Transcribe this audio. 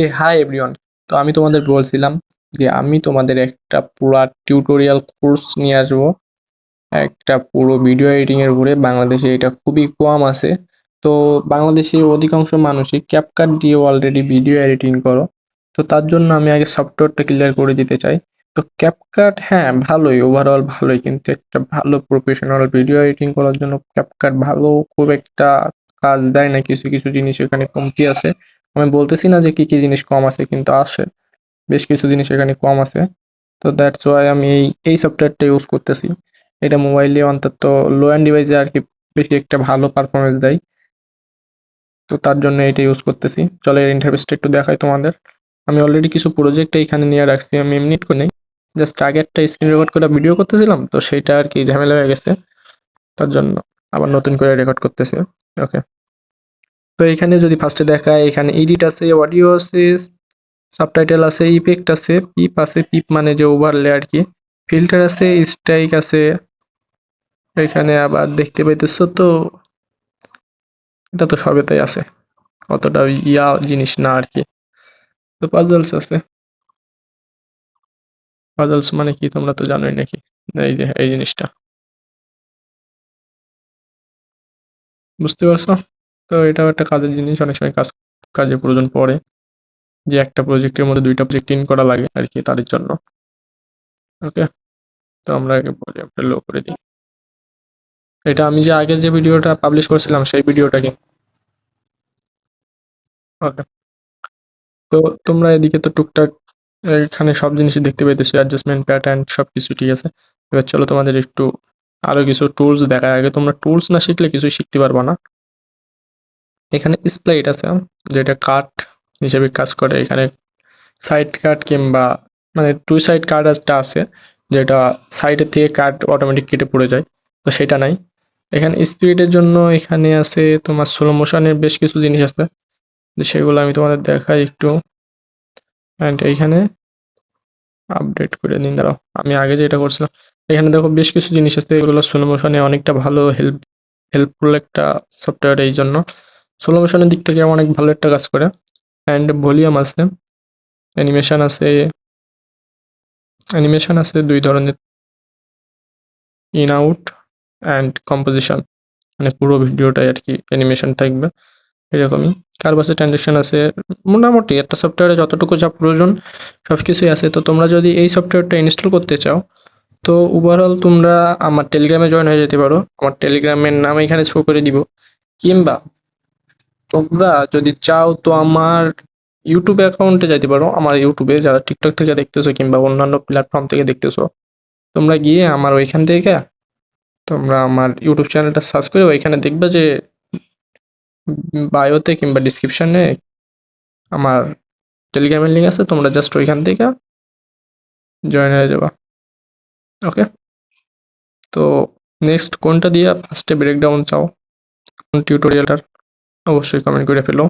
হে hi everyone তো আমি তোমাদের বলছিলাম যে আমি তোমাদের একটা পুরা টিউটোরিয়াল কোর্স নিয়ে আসব। একটা পুরো ভিডিও এডিটিং এর উপরে। বাংলাদেশে এটা খুবই কম আছে। তো বাংলাদেশে অধিকাংশ মানুষই ক্যাপকাট দিয়ে অলরেডি ভিডিও এডিটিং করো। তো তার জন্য আমি আগে সফটওয়্যারটা ক্লিয়ার করে দিতে চাই। তো ক্যাপকাট হ্যাঁ ভালোই ওভারঅল ভালোই। কিন্তু একটা ভালো প্রফেশনাল ভিডিও এডিটিং করার জন্য ক্যাপকাট ভালো খুব একটা কাজ দেয় না। কিছু কিছু জিনিস এখানে কমতি আছে। আমি বলতেছি না যে কি কি জিনিস কম আছে, কিন্তু আসে বেশ কিছু জিনিস এখানে কম আছে। তো দ্যাটস ওয়াই আমি এই এই সফটওয়্যারটা ইউজ করতেছি। এটা মোবাইলে অন্তত লো অ্যান্ড ডিভাইসে আর কি বেশি একটা ভালো পারফরমেন্স দেয়। তো তার জন্য এটা ইউজ করতেছি। চলো এর ইন্টারফেসটা একটু দেখাই তোমাদের। আমি অলরেডি কিছু প্রজেক্ট এখানে নিয়ে রাখছি, আমি এমনি করে নেই। জাস্ট আগে একটা স্ক্রিন রেকর্ড করে ভিডিও করতেছিলাম, তো সেটা আর কি ঝামেলা হয়ে গেছে। তার জন্য আবার নতুন করে রেকর্ড করতেছি। ওকে তো এখানে যদি ফার্স্টে দেখায়, এখানে এডিট আছে অডিও আছে সাবটাইটেল আছে ইফেক্ট আছে পিপ আছে পিপ মানে যে ওভারলে আর কি ফিল্টার আছে স্ট্রাইক আছে, এখানে আবার দেখতে পাইতেছো তো, এটা তো সবেতেই আছে, অতটা ইয়া জিনিস না আর কি তো পাজলস আছে। পাজলস মানে কি তোমরা তো জানোই নাকি, এই যে, এই জিনিসটা। বুঝতে পারছ? তো এটাও একটা কাজের জিনিস, অনেক সময় কাজ কাজে প্রয়োজন পড়ে যে একটা প্রজেক্টের মধ্যে দুইটা প্রজেক্ট ইন করা লাগে আর কি তাদের জন্য। ওকে তো আমরা আগে ভলিউমটা লো করে দিই। এটা আমি যে আগে যে ভিডিওটা পাবলিশ করেছিলাম, সেই ভিডিওটাকে ওকে তো তোমরা এদিকে তো টুকটাক, এখানে সব জিনিসই দেখতে পাইতেছি অ্যাডজাস্টমেন্ট প্যাটার্ন সব কিছু ঠিক আছে? এবার চলো তোমাদের একটু আরও কিছু টুলস দেখা আগে তোমরা টুলস না শিখলে কিছুই শিখতে পারবে না। এখানে স্প্লাইট আছে, যেটা কাট হিসেবে কাজ করে। এখানে সাইড কাট কিংবা মানে টু সাইড কাট একটা আছে, যেটা সাইডের থেকে কাট অটোমেটিক কেটে পড়ে যায়, তো সেটা নাই। এখানে স্পিডের জন্য এখানে আছে তোমার স্লো মোশনের বেশ কিছু জিনিস আছে সেগুলো আমি তোমাদের দেখাই একটু। অ্যান্ড এইখানে আপডেট করে দিন দাঁড়াও, আমি আগে যেটা করছিলাম, এখানে দেখো বেশ কিছু জিনিস আছে, এগুলো স্লো মোশনে অনেকটা ভালো হেল্প হেল্পফুল একটা সফটওয়্যার এই জন্য। স্লো মোশনের দিক থেকে অনেক ভালো একটা কাজ করে। অ্যান্ড ভলিউম আছে। অ্যানিমেশন আছে। অ্যানিমেশন আছে দুই ধরনের। ইন আউট অ্যান্ড কম্পোজিশন মানে পুরো ভিডিওটাই আর কি অ্যানিমেশন থাকবে। এরকমই। কার পাশে ট্রানজেকশন আছে। মোটামুটি একটা সফটওয়্যারে যতটুকু যা প্রয়োজন সব কিছুই আছে। তো তোমরা যদি এই সফটওয়্যারটা ইনস্টল করতে চাও, তো ওভারঅল তোমরা আমার টেলিগ্রামে জয়েন হয়ে যেতে পারো। আমার টেলিগ্রামের নাম এখানে শো করে দিব। কিংবা তোমরা যদি চাও তো আমার ইউটিউব অ্যাকাউন্টে যাইতে পারো। আমার ইউটিউবে যারা টিকটক থেকে দেখতেছো কিংবা অন্যান্য প্ল্যাটফর্ম থেকে দেখতেছো, তোমরা গিয়ে আমার ওইখান থেকে তোমরা আমার ইউটিউব চ্যানেলটা সার্চ করে ওইখানে দেখবে যে বায়োতে কিংবা ডিসক্রিপশনে আমার টেলিগ্রামের লিঙ্ক আছে। তোমরা জাস্ট ওইখান থেকে জয়েন হয়ে যাবা। ওকে তো নেক্সট কোনটা দিয়ে ফার্স্টে ব্রেকডাউন চাও? কোন টিউটোরিয়ালটার অবশ্যই কমেন্ট করে ফেলো।